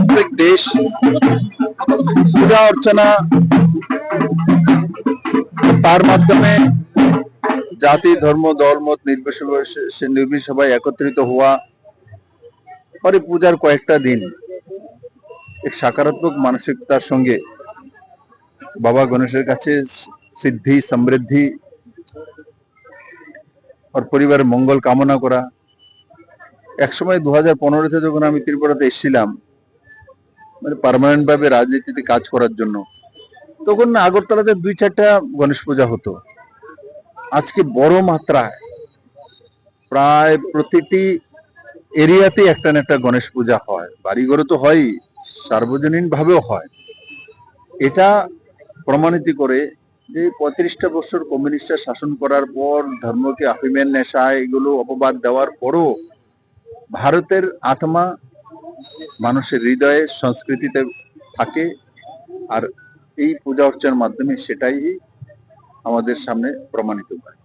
প্রত্যেক দেশ পূজা অর্চনা তার মাধ্যমে জাতি, ধর্ম, দল, মত নির্বিশেষে সবাই একত্রিত হওয়া পরে পূজার কয়েকটা দিন। এক সাকারাত্মক মানসিকতার সঙ্গে বাবা গণেশের কাছে সিদ্ধি, সমৃদ্ধি, আর পরিবারের মঙ্গল কামনা করা। একসময় দু হাজার পনেরোতে যখন আমি ত্রিপুরাতে এসেছিলাম মানে পার্মানেন্ট ভাবে রাজনীতিতে কাজ করার জন্য। তখন আগরতলাতে দুই চারটা গণেশ পূজা হতো। আজকে বড় মাত্রায় প্রায় প্রতিটি এরিয়াতে একটা না একটা গণেশ পূজা হয়। বাড়িঘরে তো হয়ই সার্বজনীন ভাবেও হয়। এটা প্রমাণিত করে যে পঁয়ত্রিশটা বছর কমিউনিস্টরা শাসন করার পর, ধর্মকে আফিমের নেশা এগুলো অপবাদ দেওয়ার পরও ভারতের আত্মা মানুষের হৃদয়ে সংস্কৃতিতে থাকে আর এই পূজা অর্চনার মাধ্যমে সেটাই আমাদের সামনে প্রমাণিত হয়